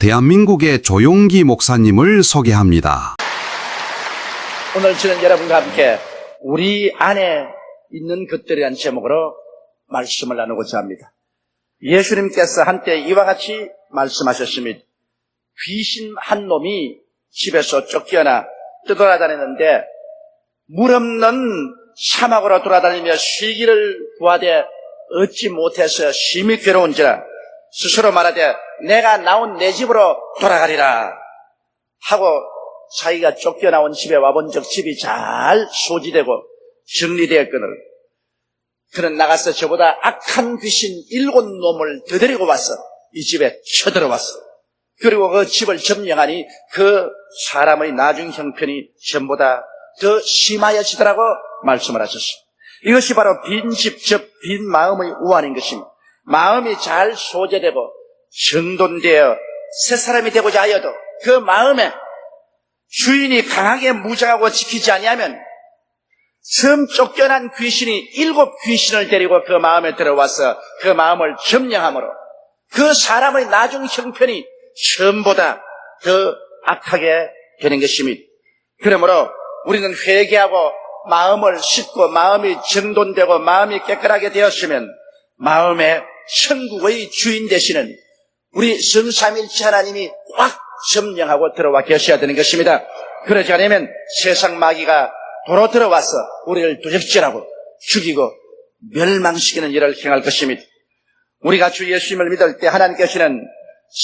대한민국의 조용기 목사님을 소개합니다. 오늘 저는 여러분과 함께 우리 안에 있는 것들이라는 제목으로 말씀을 나누고자 합니다. 예수님께서 한때 이와 같이 말씀하셨습니다. 귀신 한 놈이 집에서 쫓겨나 떠돌아다니는데 물 없는 사막으로 돌아다니며 쉬기를 구하되 얻지 못해서 심히 괴로운지라 스스로 말하되 내가 나온 내 집으로 돌아가리라 하고 자기가 쫓겨나온 집에 와본 적 집이 잘 소지되고 정리되었거늘 그는 나가서 저보다 악한 귀신 일곱 놈을 더 데리고 와서 이 집에 쳐들어왔어. 그리고 그 집을 점령하니 그 사람의 나중 형편이 전보다 더 심하여지더라고 말씀을 하셨습니다. 이것이 바로 빈 집, 즉, 빈 마음의 우환인 것입니다. 마음이 잘 소재되고 정돈되어 새 사람이 되고자 하여도 그 마음에 주인이 강하게 무장하고 지키지 아니하면 처음 쫓겨난 귀신이 일곱 귀신을 데리고 그 마음에 들어와서 그 마음을 점령함으로 그 사람의 나중 형편이 처음보다 더 악하게 되는 것입니다. 그러므로 우리는 회개하고 마음을 씻고 마음이 정돈되고 마음이 깨끗하게 되었으면 마음의 천국의 주인 되시는 우리 성삼일체 하나님이 꽉 점령하고 들어와 계셔야 되는 것입니다. 그러지 않으면 세상 마귀가 도로 들어와서 우리를 도적질하고 죽이고 멸망시키는 일을 행할 것입니다. 우리가 주 예수님을 믿을 때 하나님께서는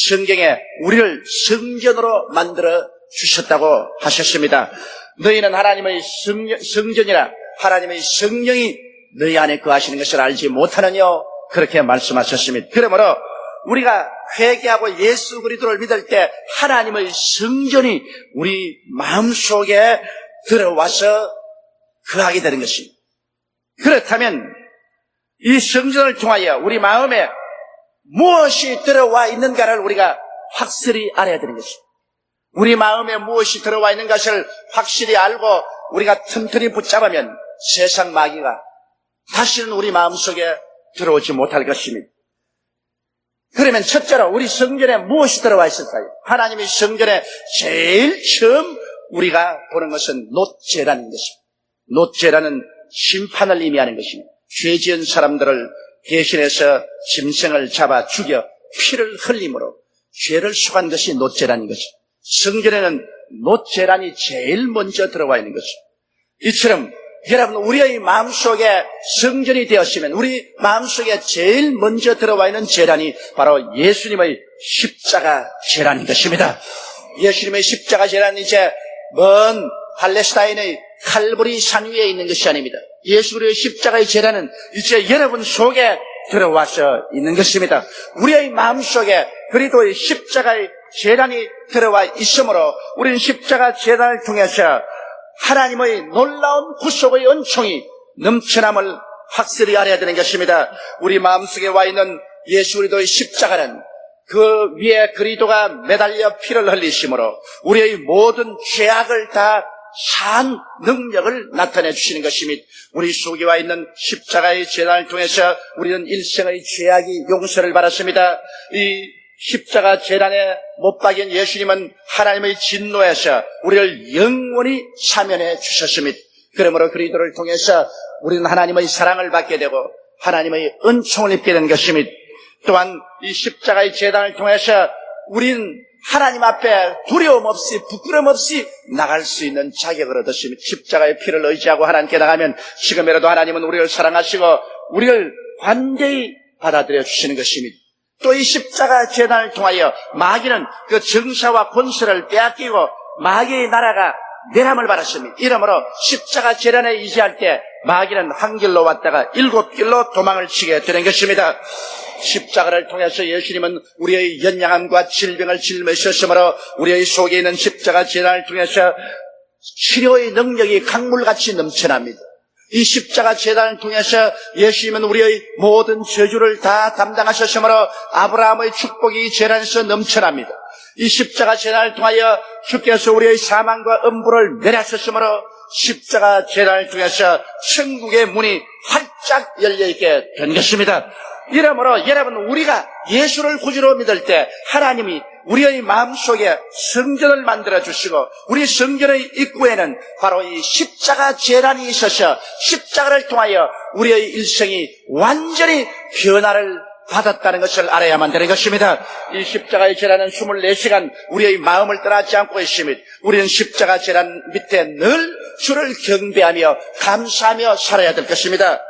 성경에 우리를 성전으로 만들어 주셨다고 하셨습니다. 너희는 하나님의 성전, 성전이라 하나님의 성령이 너희 안에 거하시는 것을 알지 못하느냐 그렇게 말씀하셨습니다. 그러므로 우리가 회개하고 예수 그리스도를 믿을 때 하나님의 성전이 우리 마음속에 들어와서 거하게 되는 것입니다. 그렇다면 이 성전을 통하여 우리 마음에 무엇이 들어와 있는가를 우리가 확실히 알아야 되는 것입니다. 우리 마음에 무엇이 들어와 있는 것을 확실히 알고 우리가 튼튼히 붙잡으면 세상 마귀가 다시는 우리 마음속에 들어오지 못할 것입니다. 그러면 첫째로 우리 성전에 무엇이 들어와 있을까요? 하나님의 성전에 제일 처음 우리가 보는 것은 노죄라는 것입니다. 노죄라는 심판을 의미하는 것입니다. 죄 지은 사람들을 대신해서 짐승을 잡아 죽여 피를 흘림으로 죄를 수한 것이 노죄라는 것입니다. 성전에는 노죄란이 제일 먼저 들어와 있는 것입니다. 이처럼 여러분 우리의 마음속에 성전이 되었으면 우리 마음속에 제일 먼저 들어와 있는 재란이 바로 예수님의 십자가 재란인 것입니다. 예수님의 십자가 재란은 이제 먼 팔레스타인의 칼보리 산 위에 있는 것이 아닙니다. 예수의 십자가의 재란은 이제 여러분 속에 들어와서 있는 것입니다. 우리의 마음속에 그리도의 십자가의 재단이 들어와 있으므로 우리는 십자가 재단을 통해서 하나님의 놀라운 구속의 은총이 넘쳐남을 확실히 알아야 되는 것입니다. 우리 마음속에 와 있는 예수 그리도의 십자가는 그 위에 그리도가 매달려 피를 흘리심으로 우리의 모든 죄악을 다 산 능력을 나타내 주시는 것입니다. 우리 속에 와 있는 십자가의 재단을 통해서 우리는 일생의 죄악이 용서를 받았습니다. 이 십자가 재단에 못 박인 예수님은 하나님의 진노에서 우리를 영원히 사면해 주셨습니다. 그러므로 그리도를 통해서 우리는 하나님의 사랑을 받게 되고 하나님의 은총을 입게 된 것입니다. 또한 이 십자가의 재단을 통해서 우리는 하나님 앞에 두려움 없이 부끄럼 없이 나갈 수 있는 자격을 얻었습니다. 십자가의 피를 의지하고 하나님께 나가면 지금이라도 하나님은 우리를 사랑하시고 우리를 관대히 받아들여 주시는 것입니다. 또 이 십자가 재단을 통하여 마귀는 그 정사와 권세를 빼앗기고 마귀의 나라가 내람을 받았습니다. 이러므로 십자가 재단에 의지할 때 마귀는 한 길로 왔다가 일곱 길로 도망을 치게 되는 것입니다. 십자가를 통해서 예수님은 우리의 연약함과 질병을 짊어지셨으므로 우리의 속에 있는 십자가 재단을 통해서 치료의 능력이 강물같이 넘쳐납니다. 이 십자가 재단을 통해서 예수님은 우리의 모든 저주를 다 담당하셨으므로 아브라함의 축복이 이 재단에서 넘쳐납니다. 이 십자가 재단을 통하여 주께서 우리의 사망과 음부를 내려셨으므로 십자가 재단을 통해서 천국의 문이 활짝 열려있게 된 것입니다. 이러므로 여러분 우리가 예수를 구주로 믿을 때 하나님이 우리의 마음속에 성전을 만들어 주시고 우리 성전의 입구에는 바로 이 십자가 재단이 있어서 십자가를 통하여 우리의 일생이 완전히 변화를 받았다는 것을 알아야만 되는 것입니다. 이 십자가의 재단은 24시간 우리의 마음을 떠나지 않고 있으며 우리는 십자가 재단 밑에 늘 주를 경배하며 감사하며 살아야 될 것입니다.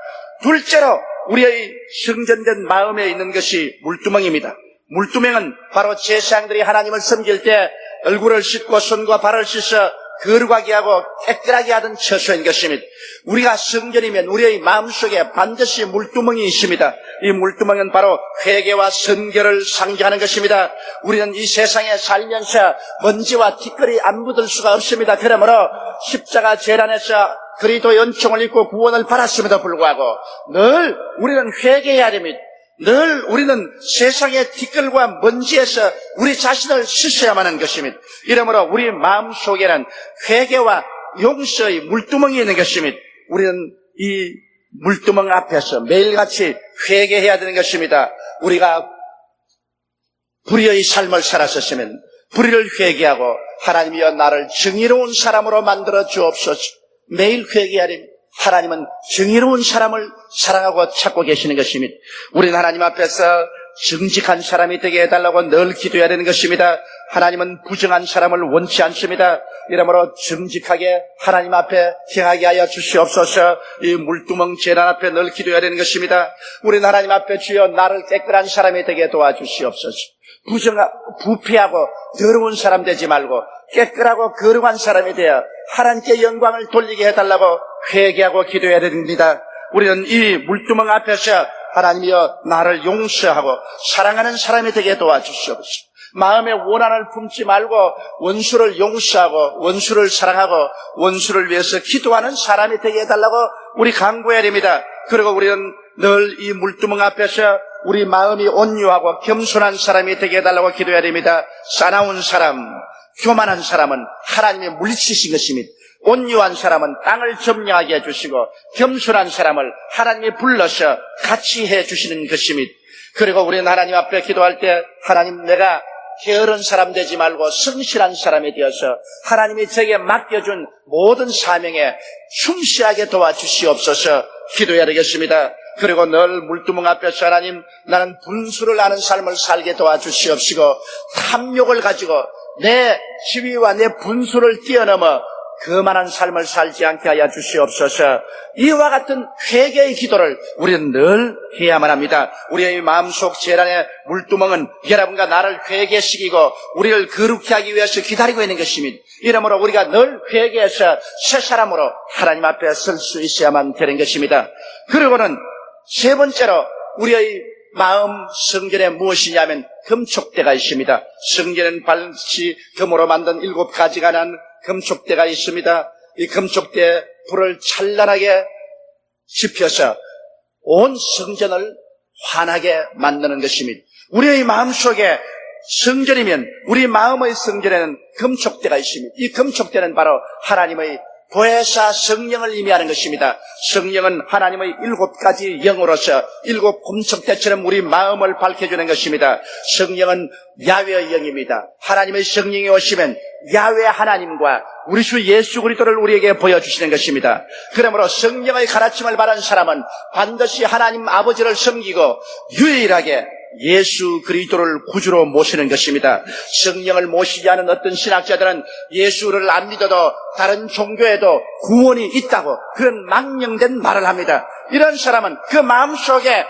둘째로 우리의 성전된 마음에 있는 것이 물두멍입니다. 물두멍은 바로 제사장들이 하나님을 섬길 때 얼굴을 씻고 손과 발을 씻어 거룩하게 하고 깨끗하게 하던 처소인 것입니다. 우리가 성전이면 우리의 마음속에 반드시 물두멍이 있습니다. 이 물두멍은 바로 회개와 선결을 상징하는 것입니다. 우리는 이 세상에 살면서 먼지와 티끌이 안 묻을 수가 없습니다. 그러므로 십자가 재단에서 그리도 연총을 입고 구원을 받았음에도 불구하고 늘 우리는 회개해야 됩니다. 늘 우리는 세상의 티끌과 먼지에서 우리 자신을 씻어야만 하는 것입니다. 이러므로 우리 마음 속에는 회개와 용서의 물두멍이 있는 것입니다. 우리는 이 물두멍 앞에서 매일같이 회개해야 되는 것입니다. 우리가 불의의 삶을 살았었으면 불의를 회개하고 하나님이여 나를 정의로운 사람으로 만들어 주옵소서. 매일 회개해야 됩니다. 하나님은 정의로운 사람을 사랑하고 찾고 계시는 것입니다. 우리는 하나님 앞에서 정직한 사람이 되게 해달라고 늘 기도해야 되는 것입니다. 하나님은 부정한 사람을 원치 않습니다. 이러므로 정직하게 하나님 앞에 행하게 하여 주시옵소서 이 물두멍 재난 앞에 늘 기도해야 되는 것입니다. 우리는 하나님 앞에 주여 나를 깨끗한 사람이 되게 도와주시옵소서. 부정, 부패하고 더러운 사람 되지 말고 깨끗하고 거룩한 사람이 되어 하나님께 영광을 돌리게 해달라고 회개하고 기도해야 됩니다. 우리는 이 물두멍 앞에서 하나님이여 나를 용서하고 사랑하는 사람이 되게 도와주시옵소서. 마음에 원한을 품지 말고 원수를 용서하고 원수를 사랑하고 원수를 위해서 기도하는 사람이 되게 해달라고 우리 강구해야 됩니다. 그리고 우리는 늘 이 물두멍 앞에서 우리 마음이 온유하고 겸손한 사람이 되게 해달라고 기도해야 됩니다. 싸나운 사람, 교만한 사람은 하나님의 물리치신 것입니다. 온유한 사람은 땅을 점령하게 해주시고 겸손한 사람을 하나님이 불러서 같이 해주시는 것입니다. 그리고 우리는 하나님 앞에 기도할 때 하나님 내가 게으른 사람 되지 말고 성실한 사람이 되어서 하나님이 제게 맡겨준 모든 사명에 충실하게 도와주시옵소서 기도해야 되겠습니다. 그리고 늘 물두멍 앞에서 하나님 나는 분수를 아는 삶을 살게 도와주시옵시고 탐욕을 가지고 내 지위와 내 분수를 뛰어넘어 그만한 삶을 살지 않게 하여 주시옵소서. 이와 같은 회개의 기도를 우리는 늘 해야만 합니다. 우리의 마음속 재란의 물두멍은 여러분과 나를 회개시키고 우리를 거룩히 하기 위해서 기다리고 있는 것입니다. 이러므로 우리가 늘 회개해서 새 사람으로 하나님 앞에 설 수 있어야만 되는 것입니다. 그리고는 세 번째로 우리의 마음 성전에 무엇이냐면 금촉대가 있습니다. 성전은 반드시 금으로 만든 일곱 가지가 난 금촉대가 있습니다. 이 금촉대에 불을 찬란하게 지펴서 온 성전을 환하게 만드는 것입니다. 우리의 마음속에 성전이면 우리 마음의 성전에는 금촉대가 있습니다. 이 금촉대는 바로 하나님의 보혜사 성령을 의미하는 것입니다. 성령은 하나님의 일곱 가지 영으로서 일곱 금촉대처럼 우리 마음을 밝혀주는 것입니다. 성령은 야외의 영입니다. 하나님의 성령이 오시면 야외 하나님과 우리 주 예수 그리스도를 우리에게 보여주시는 것입니다. 그러므로 성령의 가르침을 받은 사람은 반드시 하나님 아버지를 섬기고 유일하게 예수 그리스도를 구주로 모시는 것입니다. 성령을 모시지 않은 어떤 신학자들은 예수를 안 믿어도 다른 종교에도 구원이 있다고 그런 망령된 말을 합니다. 이런 사람은 그 마음속에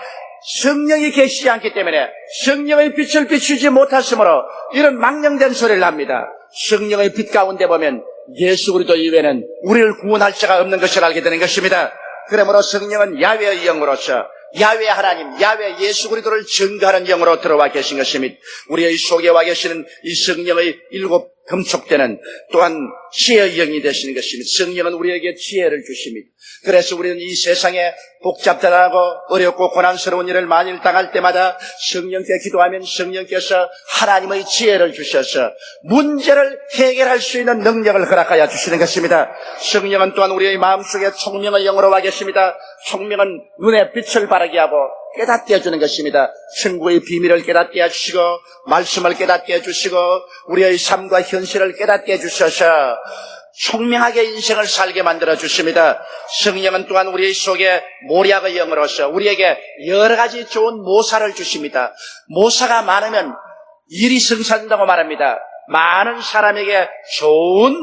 성령이 계시지 않기 때문에 성령의 빛을 비추지 못하므로 이런 망령된 소리를 합니다. 성령의 빛 가운데 보면 예수 그리스도 이외에는 우리를 구원할 자가 없는 것을 알게 되는 것입니다. 그러므로 성령은 야외의 영으로서 야외 하나님, 야외 예수 그리스도를 증거하는 영으로 들어와 계신 것입니다. 우리의 속에 와 계시는 이 성령의 일곱 금촉대는 또한 지혜의 영이 되시는 것입니다. 성령은 우리에게 지혜를 주십니다. 그래서 우리는 이 세상에 복잡하고 어렵고 고난스러운 일을 만일 당할 때마다 성령께 기도하면 성령께서 하나님의 지혜를 주셔서 문제를 해결할 수 있는 능력을 허락하여 주시는 것입니다. 성령은 또한 우리의 마음속에 총명의 영으로 와 계십니다. 총명은 눈에 빛을 바라게 하고 깨닫게 해주는 것입니다. 천국의 비밀을 깨닫게 해주시고 말씀을 깨닫게 해주시고 우리의 삶과 현실을 깨닫게 해주셔서 총명하게 인생을 살게 만들어 주십니다. 성령은 또한 우리 속에 모략의 영으로서 우리에게 여러 가지 좋은 모사를 주십니다. 모사가 많으면 일이 성사된다고 말합니다. 많은 사람에게 좋은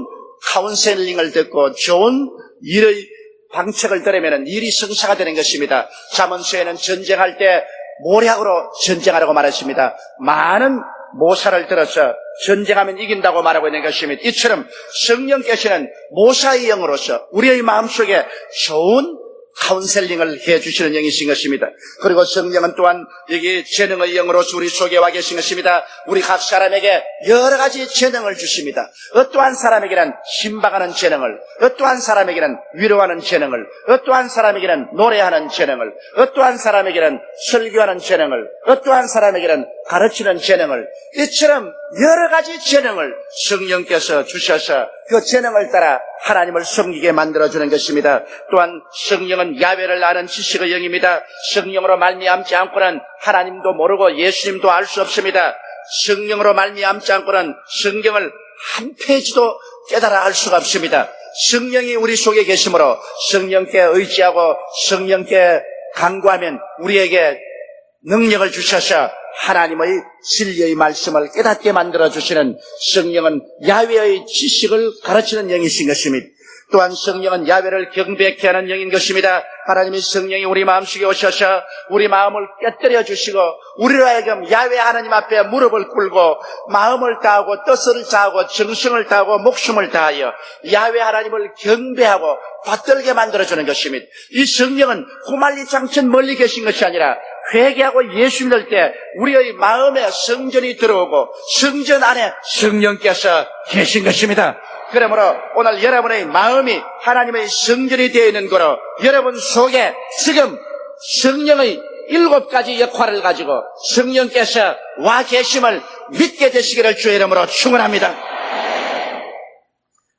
카운셀링을 듣고 좋은 일의 방책을 들으면 일이 성사가 되는 것입니다. 자문서에는 전쟁할 때 모략으로 전쟁하라고 말했습니다. 많은 모사를 들어서 전쟁하면 이긴다고 말하고 있는 것입니다. 이처럼 성령께서는 모사의 영으로서 우리의 마음속에 좋은 카운셀링을 해 주시는 영이신 것입니다. 그리고 성령은 또한 여기 재능의 영으로서 우리 속에 와 계신 것입니다. 우리 각 사람에게 여러 가지 재능을 주십니다. 어떠한 사람에게는 신박하는 재능을, 어떠한 사람에게는 위로하는 재능을, 어떠한 사람에게는 노래하는 재능을, 어떠한 사람에게는 설교하는 재능을, 어떠한 사람에게는 가르치는 재능을, 이처럼 여러 가지 재능을 성령께서 주셔서 그 재능을 따라 하나님을 섬기게 만들어주는 것입니다. 또한 성령은 야외를 아는 지식의 영입니다. 성령으로 말미암지 않고는 하나님도 모르고 예수님도 알 수 없습니다. 성령으로 말미암지 않고는 성경을 한 페이지도 깨달아 알 수가 없습니다. 성령이 우리 속에 계시므로 성령께 의지하고 성령께 간구하면 우리에게 능력을 주셔서 하나님의 진리의 말씀을 깨닫게 만들어 주시는 성령은 야외의 지식을 가르치는 영이신 것입니다. 또한 성령은 야외를 경배케 하는 영인 것입니다. 하나님의 성령이 우리 마음속에 오셔서 우리 마음을 깨뜨려 주시고 우리로 하여금 야외 하나님 앞에 무릎을 꿇고 마음을 다하고 뜻을 다하고 정성을 다하고 목숨을 다하여 야외 하나님을 경배하고 받들게 만들어주는 것입니다. 이 성령은 고말리 장천 멀리 계신 것이 아니라 회개하고 예수 믿을 때 우리의 마음에 성전이 들어오고 성전 안에 성령께서 계신 것입니다. 그러므로 오늘 여러분의 마음이 하나님의 성전이 되어 있는 거로 여러분 속에 지금 성령의 일곱 가지 역할을 가지고 성령께서 와 계심을 믿게 되시기를 주의 이름으로 축원합니다.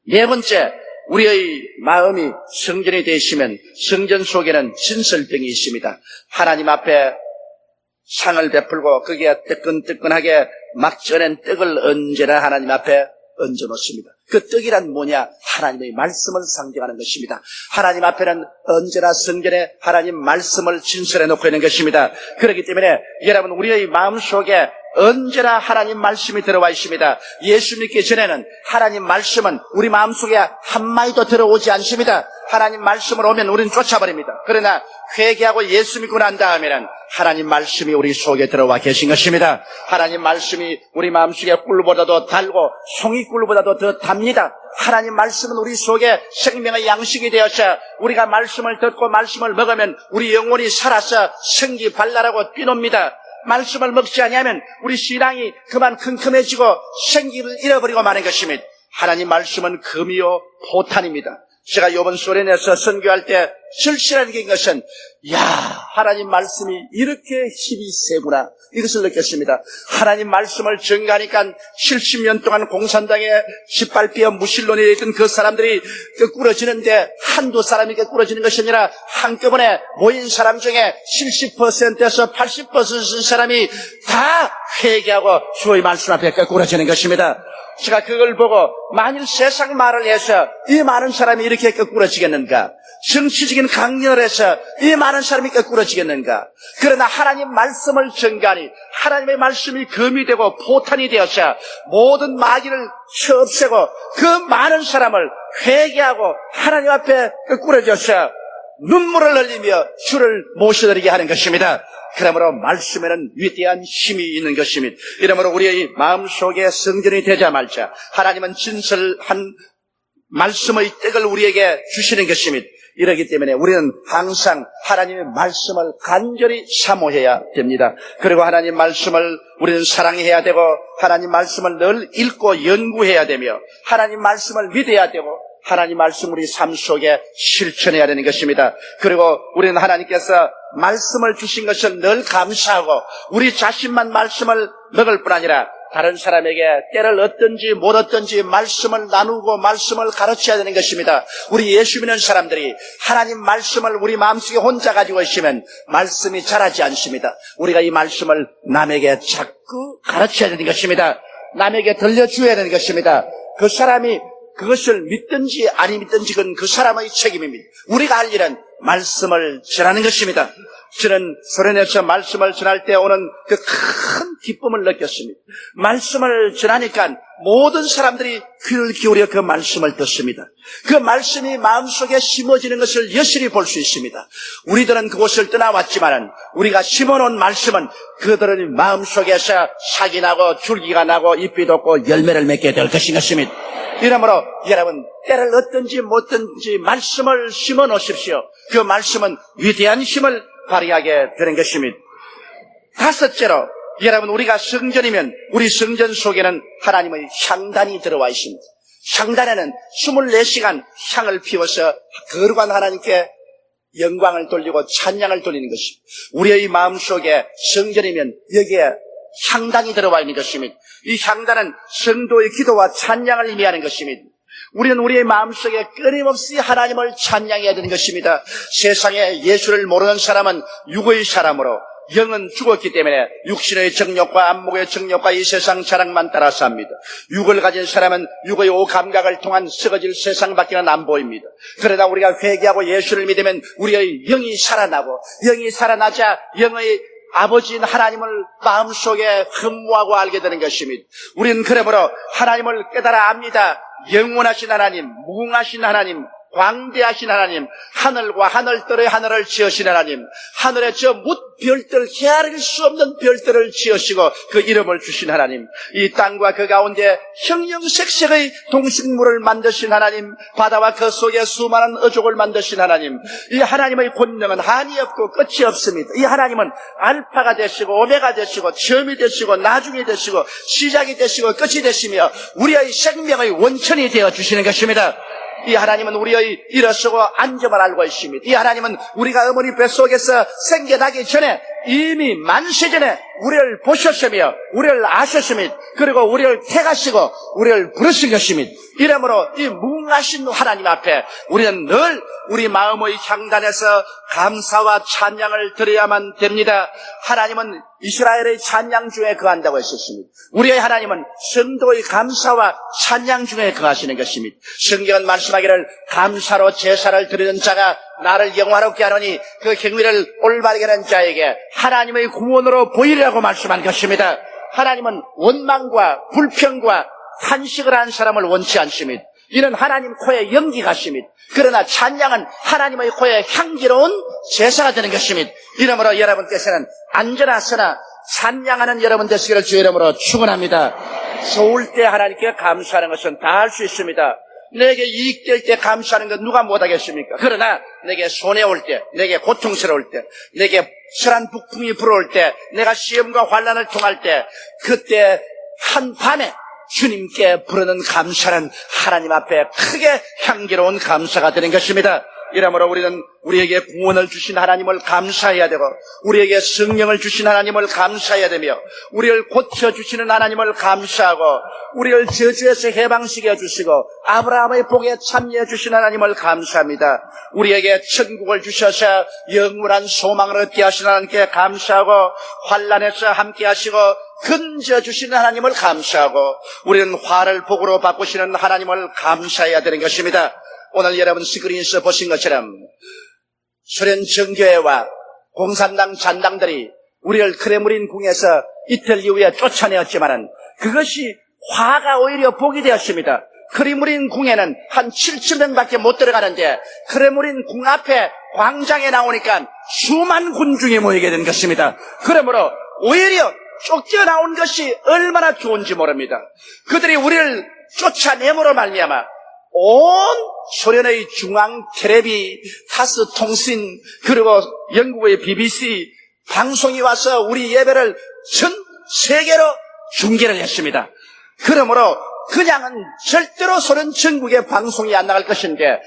네 번째, 우리의 마음이 성전이 되시면 성전 속에는 진설병이 있습니다. 하나님 앞에 상을 베풀고 거기에 뜨끈뜨끈하게 막 쪄낸 떡을 언제나 하나님 앞에 얹어 놓습니다. 그 떡이란 뭐냐? 하나님의 말씀을 상징하는 것입니다. 하나님 앞에는 언제나 성전에 하나님 말씀을 진설해 놓고 있는 것입니다. 그렇기 때문에 여러분 우리의 마음 속에 언제나 하나님 말씀이 들어와 있습니다. 예수 믿기 전에는 하나님 말씀은 우리 마음속에 한마디도 들어오지 않습니다. 하나님 말씀을 오면 우리는 쫓아버립니다. 그러나 회개하고 예수 믿고 난 다음에는 하나님 말씀이 우리 속에 들어와 계신 것입니다. 하나님 말씀이 우리 마음속에 꿀보다도 달고 송이꿀보다도 더 답니다. 하나님 말씀은 우리 속에 생명의 양식이 되어서 우리가 말씀을 듣고 말씀을 먹으면 우리 영혼이 살아서 생기 발랄하고 뛰놉니다. 말씀을 먹지 아니하면 우리 신앙이 그만 큼큼해지고 생기를 잃어버리고 마는 것입니다. 하나님 말씀은 금이요 포탄입니다. 제가 이번 소련에서 선교할 때 절실하게 긴 것은 야 하나님 말씀이 이렇게 힘이 세구나 이것을 느꼈습니다. 하나님 말씀을 증가하니까 70년 동안 공산당에 짓밟혀 무신론에 있던 그 사람들이 그 꾸러지는데 한두 사람에게 꾸러지는 것이 아니라 한꺼번에 모인 사람 중에 70%에서 80% 사람이 다 회개하고 주의 말씀 앞에 꾸러지는 것입니다. 제가 그걸 보고 만일 세상 말을 해서 이 많은 사람이 이렇게 거꾸러지겠는가? 정치적인 강렬 해서 이 많은 사람이 거꾸러지겠는가? 그러나 하나님 말씀을 전가하니 하나님의 말씀이 금이 되고 포탄이 되어서 모든 마귀를 없애고 그 많은 사람을 회개하고 하나님 앞에 거꾸러져서 눈물을 흘리며 주를 모셔드리게 하는 것입니다. 그러므로 말씀에는 위대한 힘이 있는 것입니다. 이러므로 우리의 마음속에 성전이 되자 말자 하나님은 진설한 말씀의 떡을 우리에게 주시는 것입니다. 이러기 때문에 우리는 항상 하나님의 말씀을 간절히 사모해야 됩니다. 그리고 하나님 말씀을 우리는 사랑해야 되고 하나님 말씀을 늘 읽고 연구해야 되며 하나님 말씀을 믿어야 되고 하나님 말씀 우리 삶 속에 실천해야 되는 것입니다. 그리고 우리는 하나님께서 말씀을 주신 것을 늘 감사하고 우리 자신만 말씀을 먹을 뿐 아니라 다른 사람에게 때를 얻든지 못 얻든지 말씀을 나누고 말씀을 가르쳐야 되는 것입니다. 우리 예수 믿는 사람들이 하나님 말씀을 우리 마음속에 혼자 가지고 있으면 말씀이 자라지 않습니다. 우리가 이 말씀을 남에게 자꾸 가르쳐야 되는 것입니다. 남에게 들려주어야 되는 것입니다. 그 사람이 그것을 믿든지 아니 믿든지 그건 그 사람의 책임입니다. 우리가 할 일은 말씀을 전하는 것입니다. 저는 소련에서 말씀을 전할 때 오는 그 큰 기쁨을 느꼈습니다. 말씀을 전하니까 모든 사람들이 귀를 기울여 그 말씀을 듣습니다. 그 말씀이 마음속에 심어지는 것을 여실히 볼 수 있습니다. 우리들은 그곳을 떠나왔지만은 우리가 심어놓은 말씀은 그들의 마음속에서 sak이 나고 줄기가 나고 잎이 돋고 열매를 맺게 될 것인 것입니다. 이러므로 여러분 때를 얻든지 못든지 말씀을 심어 놓으십시오. 그 말씀은 위대한 힘을 발휘하게 되는 것입니다. 다섯째로 여러분 우리가 성전이면 우리 성전 속에는 하나님의 향단이 들어와 있습니다. 향단에는 24시간 향을 피워서 거룩한 하나님께 영광을 돌리고 찬양을 돌리는 것입니다. 우리의 마음속에 성전이면 여기에 향단이 들어와 있는 것입니다. 이 향단은 성도의 기도와 찬양을 의미하는 것입니다. 우리는 우리의 마음속에 끊임없이 하나님을 찬양해야 되는 것입니다. 세상에 예수를 모르는 사람은 육의 사람으로 영은 죽었기 때문에 육신의 정욕과 안목의 정욕과 이 세상 자랑만 따라서 합니다. 육을 가진 사람은 육의 오 감각을 통한 썩어질 세상밖에는 안 보입니다. 그러다 우리가 회개하고 예수를 믿으면 우리의 영이 살아나고 영이 살아나자 영의 아버지인 하나님을 마음속에 흠모하고 알게 되는 것입니다. 우리는 그러므로 하나님을 깨달아 압니다. 영원하신 하나님, 무궁하신 하나님, 광대하신 하나님, 하늘과 하늘들의 하늘을 지으신 하나님, 하늘의 저뭇 별들, 헤아릴 수 없는 별들을 지으시고 그 이름을 주신 하나님, 이 땅과 그 가운데 형형색색의 동식물을 만드신 하나님, 바다와 그 속에 수많은 어족을 만드신 하나님, 이 하나님의 권능은 한이 없고 끝이 없습니다. 이 하나님은 알파가 되시고 오메가 되시고 처음이 되시고 나중이 되시고 시작이 되시고 끝이 되시며 우리의 생명의 원천이 되어 주시는 것입니다. 이 하나님은 우리의 일어서고 안점을 알고 있습니다. 이 하나님은 우리가 어머니 뱃속에서 생겨나기 전에 이미 만세 전에 우리를 보셨으며 우리를 아셨으며 그리고 우리를 택하시고 우리를 부르신 것입니다. 이러므로 이 무궁하신 하나님 앞에 우리는 늘 우리 마음의 향단에서 감사와 찬양을 드려야만 됩니다. 하나님은 이스라엘의 찬양 중에 거한다고 했었습니다. 우리의 하나님은 성도의 감사와 찬양 중에 거하시는 것입니다. 성경은 말씀하기를 감사로 제사를 드리는 자가 나를 영화롭게 하노니 그 경위를 올바르게 하는 자에게 하나님의 구원으로 보이리라고 말씀한 것입니다. 하나님은 원망과 불평과 한식을 한 사람을 원치 않습니다. 이는 하나님 코에 연기가 십니다. 그러나 찬양은 하나님의 코에 향기로운 제사가 되는 것입니다. 이러므로 여러분께서는 안전하서나 찬양하는 여러분 되시기를 주 이름으로 축원합니다. 좋을 때 하나님께 감사하는 것은 다 할 수 있습니다. 내게 이익될 때 감사하는 건 누가 못하겠습니까? 그러나 내게 손해올 때, 내게 고통스러울 때, 내게 설한 북풍이 불어올 때, 내가 시험과 환란을 통할 때, 그때 한밤에 주님께 부르는 감사는 하나님 앞에 크게 향기로운 감사가 되는 것입니다. 이러므로 우리는 우리에게 구원을 주신 하나님을 감사해야 되고 우리에게 성령을 주신 하나님을 감사해야 되며 우리를 고쳐 주시는 하나님을 감사하고 우리를 저주에서 해방시켜 주시고 아브라함의 복에 참여해 주신 하나님을 감사합니다. 우리에게 천국을 주셔서 영원한 소망을 얻게 하신 하나님께 감사하고 환란에서 함께 하시고 근저 주시는 하나님을 감사하고 우리는 화를 복으로 바꾸시는 하나님을 감사해야 되는 것입니다. 오늘 여러분 스크린에서 보신 것처럼 소련 정교회와 공산당 잔당들이 우리를 크레므린 궁에서 이틀 이후에 쫓아내었지만은 그것이 화가 오히려 복이 되었습니다. 크레므린 궁에는 한 7천 명밖에 못 들어가는데 크레므린 궁 앞에 광장에 나오니까 수만 군중이 모이게 된 것입니다. 그러므로 오히려 쫓겨나온 것이 얼마나 좋은지 모릅니다. 그들이 우리를 쫓아내므로 말미암아 온 소련의 중앙 텔레비, 타스 통신, 그리고 영국의 BBC 방송이 와서 우리 예배를 전 세계로 중계를 했습니다. 그러므로 그냥은 절대로 소련 전국의 방송이 안 나갈 것인데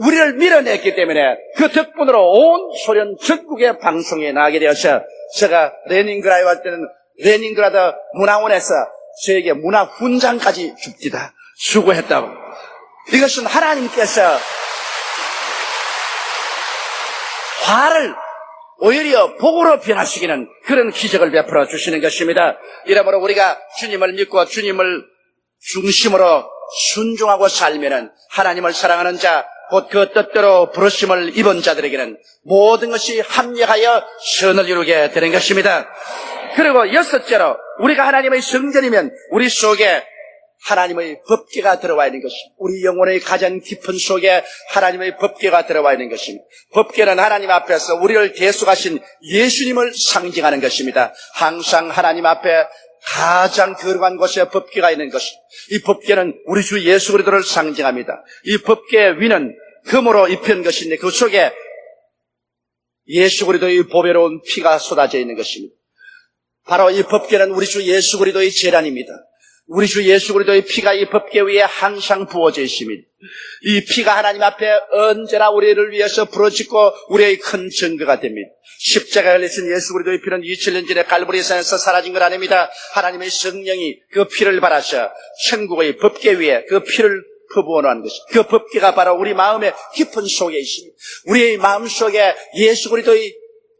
우리를 밀어냈기 때문에 그 덕분으로 온 소련 전국의 방송에 나가게 되어서 제가 레닌그라드 할 때는 레닌그라드 문화원에서 저에게 문화 훈장까지 줍디다. 수고했다고. 이것은 하나님께서 화를 오히려 복으로 변화시키는 그런 기적을 베풀어 주시는 것입니다. 이러므로 우리가 주님을 믿고 주님을 중심으로 순종하고 살면은 하나님을 사랑하는 자, 곧 그 뜻대로 부르심을 입은 자들에게는 모든 것이 합력하여 선을 이루게 되는 것입니다. 그리고 여섯째로 우리가 하나님의 성전이면 우리 속에 하나님의 법계가 들어와 있는 것입니다. 우리 영혼의 가장 깊은 속에 하나님의 법계가 들어와 있는 것입니다. 법계는 하나님 앞에서 우리를 대속하신 예수님을 상징하는 것입니다. 항상 하나님 앞에 가장 거룩한 곳에 법계가 있는 것입니다. 이 법계는 우리 주 예수 그리스도를 상징합니다. 이 법계의 위는 금으로 입힌 것인데 그 속에 예수 그리스도의 보배로운 피가 쏟아져 있는 것입니다. 바로 이 법계는 우리 주 예수 그리스도의 재단입니다. 우리 주 예수 그리스도의 피가 이 법계 위에 항상 부어져 있습니다. 이 피가 하나님 앞에 언제나 우리를 위해서 부러지고 우리의 큰 증거가 됩니다. 십자가에 흘리신 예수 그리스도의 피는 2000년 전에 갈보리산에서 사라진 건 아닙니다. 하나님의 성령이 그 피를 발하셔 천국의 법계 위에 그 피를 퍼부어 놓은 것이 그 법계가 바로 우리 마음의 깊은 속에 있습니다. 우리의 마음 속에 예수 그리스도의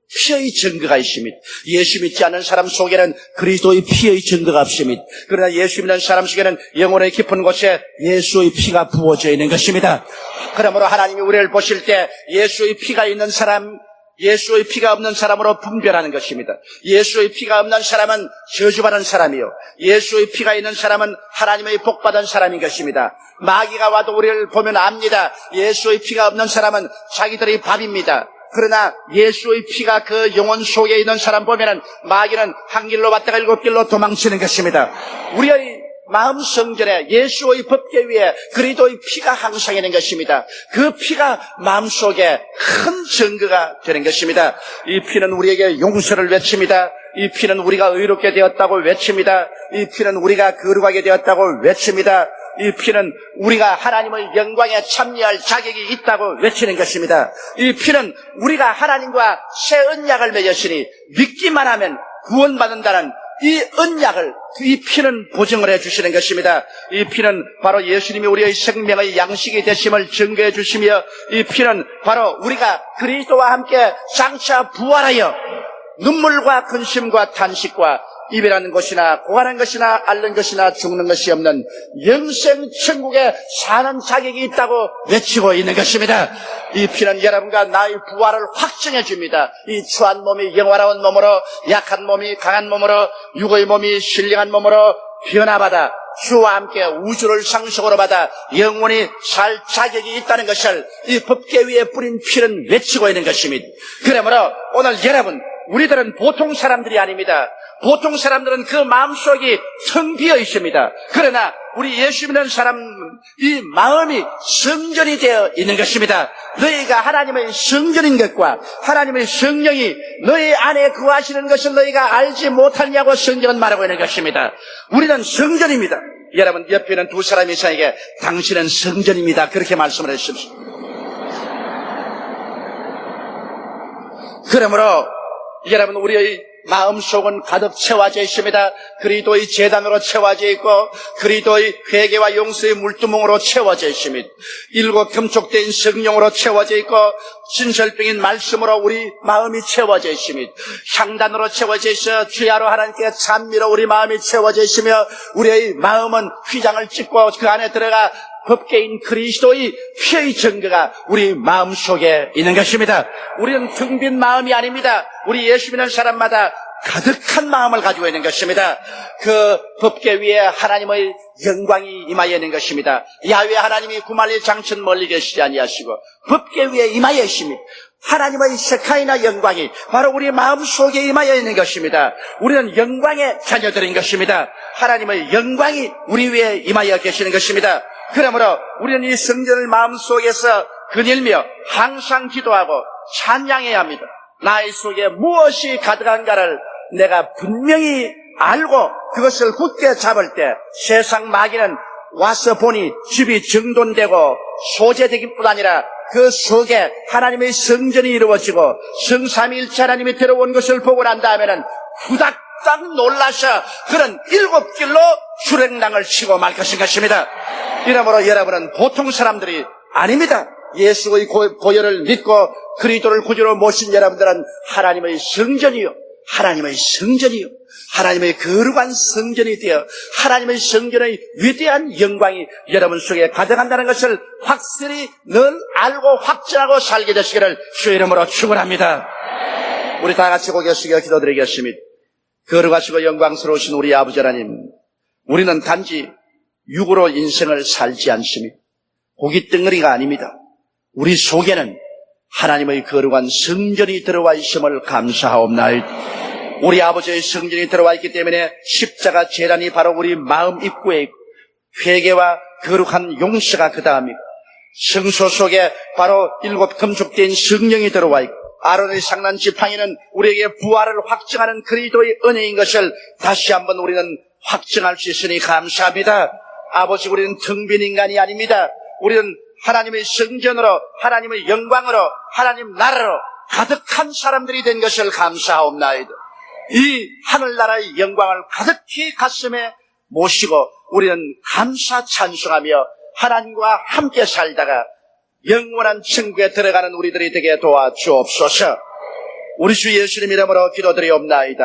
피의 증거가 있습니다. 예수 믿지 않는 사람 속에는 그리스도의 피의 증거가 없습니다. 그러나 예수 믿는 사람 속에는 영혼의 깊은 곳에 예수의 피가 부어져 있는 것입니다. 그러므로 하나님이 우리를 보실 때 예수의 피가 있는 사람, 예수의 피가 없는 사람으로 분별하는 것입니다. 예수의 피가 없는 사람은 저주받은 사람이요. 예수의 피가 있는 사람은 하나님의 복받은 사람인 것입니다. 마귀가 와도 우리를 보면 압니다. 예수의 피가 없는 사람은 자기들의 밥입니다. 그러나 예수의 피가 그 영혼 속에 있는 사람 보면은 마귀는 한 길로 왔다가 일곱 길로 도망치는 것입니다. 우리의 마음 성전에 예수의 법계 위에 그리스도의 피가 항상 있는 것입니다. 그 피가 마음속에 큰 증거가 되는 것입니다. 이 피는 우리에게 용서를 외칩니다. 이 피는 우리가 의롭게 되었다고 외칩니다. 이 피는 우리가 거룩하게 되었다고 외칩니다. 이 피는 우리가 하나님의 영광에 참여할 자격이 있다고 외치는 것입니다. 이 피는 우리가 하나님과 새 언약을 맺었으니 믿기만 하면 구원받는다는 이 언약을 이 피는 보증을 해주시는 것입니다. 이 피는 바로 예수님이 우리의 생명의 양식이 되심을 증거해 주시며 이 피는 바로 우리가 그리스도와 함께 장차 부활하여 눈물과 근심과 탄식과 이별하는 것이나 고하는 것이나 앓는 것이나 죽는 것이 없는 영생 천국에 사는 자격이 있다고 외치고 있는 것입니다. 이 피는 여러분과 나의 부활을 확증해 줍니다. 이 추한 몸이 영화로운 몸으로 약한 몸이 강한 몸으로 육의 몸이 신령한 몸으로 변화받아 주와 함께 우주를 상속으로 받아 영원히 살 자격이 있다는 것을 이 법계 위에 뿌린 피는 외치고 있는 것입니다. 그러므로 오늘 여러분 우리들은 보통 사람들이 아닙니다. 보통 사람들은 그 마음속이 텅 비어 있습니다. 그러나 우리 예수 믿는 사람 이 마음이 성전이 되어 있는 것입니다. 너희가 하나님의 성전인 것과 하나님의 성령이 너희 안에 거하시는 것을 너희가 알지 못하냐고 성경은 말하고 있는 것입니다. 우리는 성전입니다. 여러분 옆에 있는 두 사람 이상에게 당신은 성전입니다. 그렇게 말씀을 해주십시오. 그러므로 여러분 우리의 마음속은 가득 채워져 있습니다. 그리도의 재단으로 채워져 있고 그리도의 회개와 용서의 물두멍으로 채워져 있습니다. 일곱 금속된 성령으로 채워져 있고 진설병인 말씀으로 우리 마음이 채워져 있습니다. 향단으로 채워져 있어 주야로 하나님께 찬미로 우리 마음이 채워져 있으며 우리의 마음은 휘장을 찍고 그 안에 들어가 법계인 그리스도의 피의 증거가 우리 마음 속에 있는 것입니다. 우리는 텅빈 마음이 아닙니다. 우리 예수 믿는 사람마다 가득한 마음을 가지고 있는 것입니다. 그 법계 위에 하나님의 영광이 임하여 있는 것입니다. 야외 하나님이 구말리 장천 멀리 계시지 아니하시고 법계 위에 임하여 있습니다. 하나님의 세카이나 영광이 바로 우리 마음 속에 임하여 있는 것입니다. 우리는 영광의 자녀들인 것입니다. 하나님의 영광이 우리 위에 임하여 계시는 것입니다. 그러므로 우리는 이 성전을 마음속에서 그닐며 항상 기도하고 찬양해야 합니다. 나의 속에 무엇이 가득한가를 내가 분명히 알고 그것을 굳게 잡을 때 세상 마귀는 와서 보니 집이 정돈되고 소재되기뿐 아니라 그 속에 하나님의 성전이 이루어지고 성삼일체 하나님이 들어온 것을 보고 난 다음에는 후닥닥 놀라셔 그런 일곱 길로 출행랑을 치고 말 것인 것입니다. 이러므로 여러분은 보통 사람들이 아닙니다. 예수의 고- 보혈을 믿고 그리스도를 구주로 모신 여러분들은 하나님의 성전이요. 하나님의 성전이요. 하나님의 거룩한 성전이 되어 하나님의 성전의 위대한 영광이 여러분 속에 가득한다는 것을 확실히 늘 알고 확증하고 살게 되시기를 주의 이름으로 축원합니다. 우리 다 같이 고개 숙여 기도드리겠습니다. 거룩하시고 영광스러우신 우리 아버지 하나님, 우리는 단지 육으로 인생을 살지 않습니다. 고기 덩어리가 아닙니다. 우리 속에는 하나님의 거룩한 성전이 들어와 있음을 감사하옵나이다. 우리 아버지의 성전이 들어와 있기 때문에 십자가 재단이 바로 우리 마음 입구에 있고 회개와 거룩한 용서가 그 다음이고 성소 속에 바로 일곱 금속된 성령이 들어와 있고 아론의 상난 지팡이는 우리에게 부활을 확증하는 그리스도의 은혜인 것을 다시 한번 우리는 확증할 수 있으니 감사합니다. 아버지 우리는 텅빈 인간이 아닙니다. 우리는 하나님의 성전으로 하나님의 영광으로 하나님 나라로 가득한 사람들이 된 것을 감사하옵나이다. 이 하늘나라의 영광을 가득히 가슴에 모시고 우리는 감사 찬송하며 하나님과 함께 살다가 영원한 천국에 들어가는 우리들이 되게 도와주옵소서. 우리 주 예수님 이름으로 기도드리옵나이다.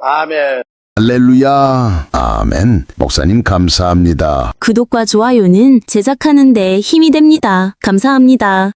아멘. 할렐루야. 아멘. 목사님 감사합니다. 구독과 좋아요는 제작하는 데 힘이 됩니다. 감사합니다.